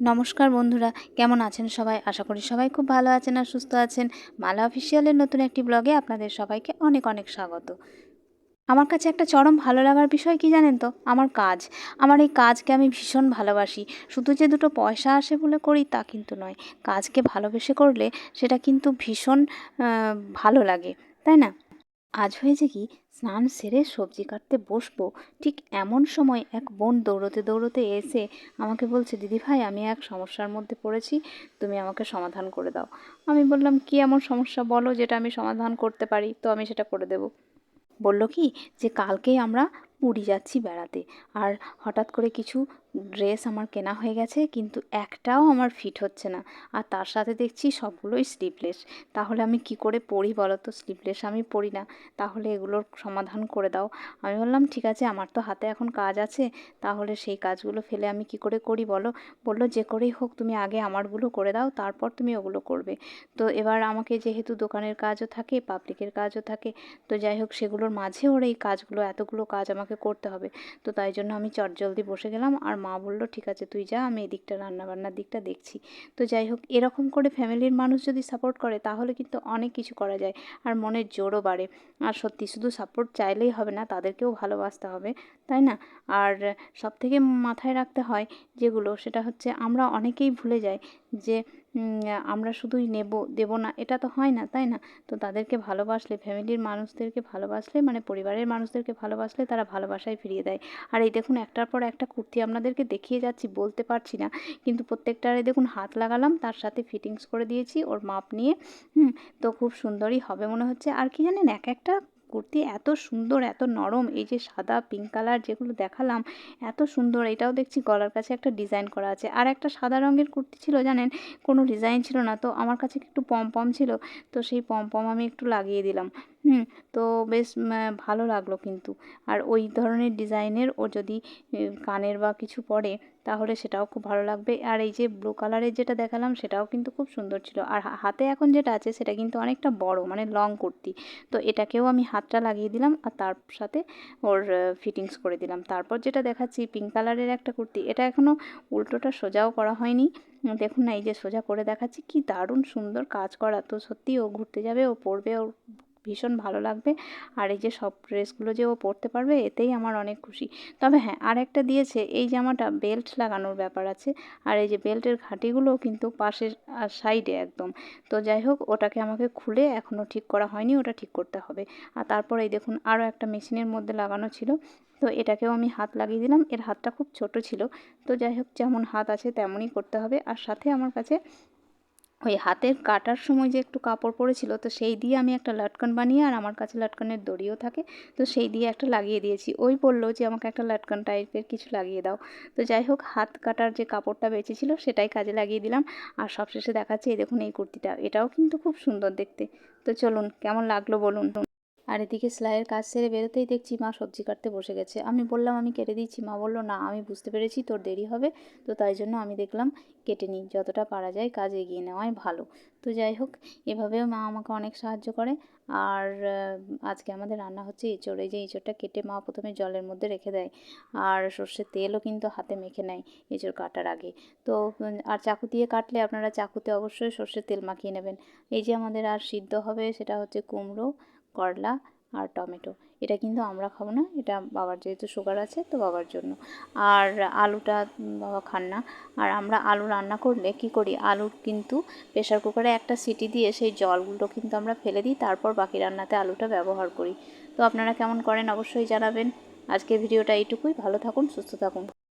নমস্কার বন্ধুরা, কেমন আছেন সবাই? আশা করি সবাই খুব ভালো আছেন আর সুস্থ আছেন। মালা অফিসিয়ালের নতুন একটি ব্লগে আপনাদের সবাইকে অনেক অনেক স্বাগত। আমার কাছে একটা চরম ভালো লাগার বিষয় কি জানেন তো? আমার কাজ। আমার এই কাজকে আমি ভীষণ ভালোবাসি। শুধু যে দুটো পয়সা আসে বলে করি তা কিন্তু নয়। কাজকে ভালোবেসে করলে সেটা কিন্তু ভীষণ ভালো লাগে, তাই না? আজ হয়েছে কি, স্নান সেরে সবজি কাটতে বসবো। ঠিক এমন সময় এক বোন দৌড়তে দৌড়তে এসে আমাকে বলছে, দিদি ভাই, আমি এক সমস্যার মধ্যে পড়েছি, তুমি আমাকে সমাধান করে দাও। আমি বললাম, কি এমন সমস্যা বলো, যেটা আমি সমাধান করতে পারি? তো আমি সেটা করে দেবো। বলল কি, যে কালকেই আমরা পুরী যাচ্ছি বেড়াতে। আর হঠাৎ করে কিছু ড্রেস আমার কেনা হয়ে গেছে, কিন্তু একটাও আমার ফিট হচ্ছে না। আর তার সাথে দেখছি সবগুলোই স্লিভলেস তাহলে আমি কি করে পরি বলো তো স্লিভলেস আমি পরি না। তাহলে এগুলোর সমাধান করে দাও। আমি বললাম, ঠিক আছে, আমার তো হাতে এখন কাজ আছে। তাহলে সেই কাজগুলো ফেলে আমি কি করে করি বলো? বলল, যে করেই হোক, তুমি আগে আমারগুলো করে দাও, তারপর তুমি ওগুলো করবে। তো এবার আমাকে যেহেতু দোকানের কাজও থাকে পাবলিকের কাজও থাকে, তো যাই হোক, সেগুলোর মাঝে ওর এই কাজগুলো, এতগুলো কাজ আমাকে করতে হবে। তো তাই জন্য আমি চট জলদি বসে গেলাম আর মা বলল, ঠিক আছে, তুই যা, আমি এদিকটা রান্নাবান্নার দিকটা দেখছি। তো যাই হোক, এরকম করে ফ্যামিলির মানুষ যদি সাপোর্ট করে, তাহলে কিন্তু অনেক কিছু করা যায়। আর মনের জোরও বাড়ে। আর সত্যি, শুধু সাপোর্ট চাইলেই হবে না, তাদেরকেও ভালোবাসতে হবে। তাই না? আর সব থেকে মাথায় রাখতে হয় যেগুলো, সেটা হচ্ছে আমরা অনেকেই ভুলে যাই যে আমরা শুধুই নেব, দেব না, এটা তো হয় না, তাই না? তো তাদেরকে ভালোবাসলে, ফ্যামিলির মানুষদেরকে ভালোবাসলে মানে পরিবারের মানুষদেরকে ভালোবাসলে তারা ভালোবাসায় ফিরিয়ে দেয়। আর এই দেখুন, একটার পর একটা কুর্তি আপনাদেরকে দেখিয়ে যাচ্ছি, বলতে পারছি না, কিন্তু প্রত্যেকটারে দেখুন, হাত লাগালাম, তার সাথে ফিটিংস করে দিয়েছি, ওর মাপ নিয়ে, হুম, তো খুব সুন্দরই হবে মনে হচ্ছে। আর কি জানেন, এক একটা কুর্তি এত সুন্দর, এত নরম, এই যে সাদা পিঙ্ক কালার যেগুলো দেখালাম, এত সুন্দর, এটাও দেখছি গলার কাছে একটা ডিজাইন করা আছে। আর একটা সাদা রঙের কুর্তি ছিল, জানেন? কোনো ডিজাইন ছিল না, তো আমার কাছে একটু পম পম ছিল, তো সেই পম পম আমি একটু লাগিয়ে দিলাম। হুম, তো বেশ ভালো লাগল কিন্তু। আর ওই ধরনের ডিজাইনের ও যদি কানের বা কিছু পরে, তাহলে সেটাও খুব ভালো লাগবে। আর এই যে ব্লু কালারের যেটা দেখালাম, সেটাও কিন্তু খুব সুন্দর ছিল। আর হাতে এখন যেটা আছে, সেটা কিন্তু অনেকটা বড় মানে লং কুর্তি। তো এটাকেও আমি হাতটা লাগিয়ে দিলাম, আর তার সাথে ওর ফিটিংস করে দিলাম। তারপর যেটা দেখাচ্ছি পিঙ্ক কালারের একটা কুর্তি। এটা এখনও উল্টোটা সোজাও করা হয়নি। দেখুন না, এই যে সোজা করে দেখাচ্ছি, কি দারুণ সুন্দর কাজ করা। তো সত্যি ও ঘুরতে যাবে, ও পরবে ওর ভীষণ ভালো লাগবে। আর এই যে সব ড্রেসগুলো যে ও পরতে পারবে, এতেই আমার অনেক খুশি। তবে হ্যাঁ আর একটা দিয়েছে, এই জামাটা বেল্ট লাগানোর ব্যাপার আছে। আর এই যে বেল্টের ঘাটিগুলোও কিন্তু পাশের সাইডে একদম। তো যাই হোক, ওটাকে আমাকে খুলে এখনও ঠিক করা হয়নি, ওটা ঠিক করতে হবে। আর তারপর এই দেখুন, আরও একটা মেশিনের মধ্যে লাগানো ছিল। তো এটাকেও আমি হাত লাগিয়ে দিলাম। এর হাতটা খুব ছোট ছিল। তো যাই হোক, যেমন হাত আছে তেমনই করতে হবে। আর সাথে আমার কাছে ওই হাতের কাটার সময় যে একটু কাপড় পড়েছিল তো সেই দিয়ে আমি একটা লটকন বানিয়ে আর আমার কাছে লটকনের দড়িও থাকে, তো সেই দিয়ে একটা লাগিয়ে দিয়েছি। ওই বলল যে, আমাকে একটা লটকন টাইপের কিছু লাগিয়ে দাও। তো যাই হোক, হাত কাটার যে কাপড়টা বেঁচেছিল, সেটাই কাজে লাগিয়ে দিলাম। আর সবশেষে দেখাচ্ছে, এই দেখুন এই কুর্তিটা। এটাও কিন্তু খুব সুন্দর দেখতে। তো চলুন, কেমন লাগল বলুন? আর এদিকে সেলাইয়ের কাজ সেরে বেরোতেই দেখছি মা সবজি কাটতে বসে গেছে। আমি বললাম, আমি কেটে দিচ্ছি। মা বলল, না, আমি বুঝতে পেরেছি, তোর দেরি হবে। তো তাই জন্য আমি দেখলাম কেটে নিই যতটা পারা যায় কাজ এগিয়ে নেওয়াই ভালো। তো যাই হোক, এভাবেও মা আমাকে অনেক সাহায্য করে। আর আজকে আমাদের রান্না হচ্ছে এঁচড়। এই যে এঁচড়টা কেটে মা প্রথমে জলের মধ্যে রেখে দেয়। আর সর্ষের তেলও কিন্তু হাতে মেখে নেয় এঁচড় কাটার আগে। তো আর চাকু দিয়ে কাটলে আপনারা চাকুতে অবশ্যই সর্ষের তেল মাখিয়ে নেবেন। এই যে আমাদের আর সিদ্ধ হবে সেটা হচ্ছে কুমড়ো করলা আর টমেটো। এটা কিন্তু আমরা খাব না, এটা বাবার যেহেতু সুগার আছে, তো বাবার জন্য। আর আলুটা বাবা খান না। আর আমরা আলু রান্না করলে কি করি, আলুর কিন্তু প্রেশার কুকারে একটা সিটি দিয়ে সেই জলগুলো কিন্তু আমরা ফেলে দিই, তারপর বাকি রান্নাতে আলুটা ব্যবহার করি। তো আপনারা কেমন করেন অবশ্যই জানাবেন। আজকে ভিডিওটা এইটুকুই, ভালো থাকুন, সুস্থ থাকুন।